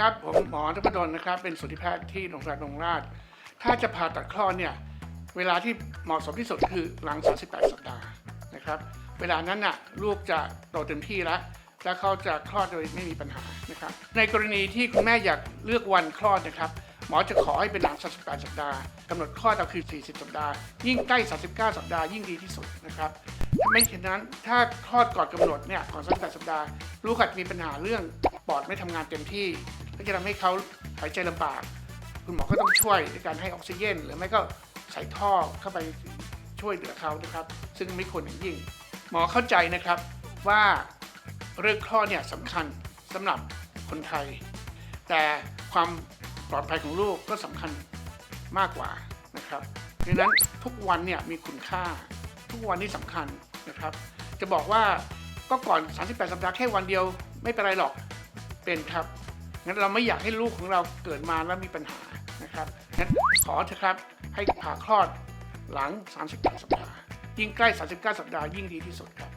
ครับ ผมหมอนพดลนะครับ เป็นสูติแพทย์ที่โรงพยาบาลบำรุงราษฎร์ถ้าจะผ่าตัดคลอดเนี่ย เวลาที่เหมาะสมที่สุดคือหลัง 38 สัปดาห์นะครับ เวลานั้นน่ะลูกจะโตเต็มที่แล้ว แล้วเขาจะคลอดโดยไม่มีปัญหานะครับ ในกรณีที่คุณแม่อยากเลือกวันคลอดนะครับ หมอจะขอให้เป็นหลัง 38 สัปดาห์กำหนดคลอดเราคือ 40 สัปดาห์ ยิ่งใกล้ 39 สัปดาห์ยิ่งดีที่สุดนะครับไม่เช่นนั้นถ้าคลอดก่อนกำหนดเนี่ยก่อน38สัปดาห์ลูกอาจมีปัญหาเรื่อง ปอดไม่ทำงานเต็มที่ ก็จะทำให้เขาหายใจลำบาก คุณหมอก็ต้องช่วยในการให้ออกซิเจนหรือไม่ก็ใส่ท่อเข้าไปช่วยเหลือเขานะครับ ซึ่งไม่ควรอย่างยิ่ง หมอเข้าใจนะครับว่าเรื่องคลอดเนี่ยสำคัญสำหรับคนไทย แต่ความปลอดภัยของลูกก็สำคัญมากกว่านะครับดังนั้นทุกวันเนี่ยมีคุณค่าทุกวันที่สำคัญนะครับ จะบอกว่าก็ก่อน 38 สัปดาห์แค่วันเดียวไม่เป็นไรหรอก เป็นครับงั้นเราไม่อยากให้ลูกของเราเกิดมาแล้วมีปัญหานะครับงั้นขอเถอะครับให้ผ่าคลอดหลัง 39 สัปดาห์ ยิ่งใกล้ 39 สัปดาห์ยิ่งดีที่สุดครับ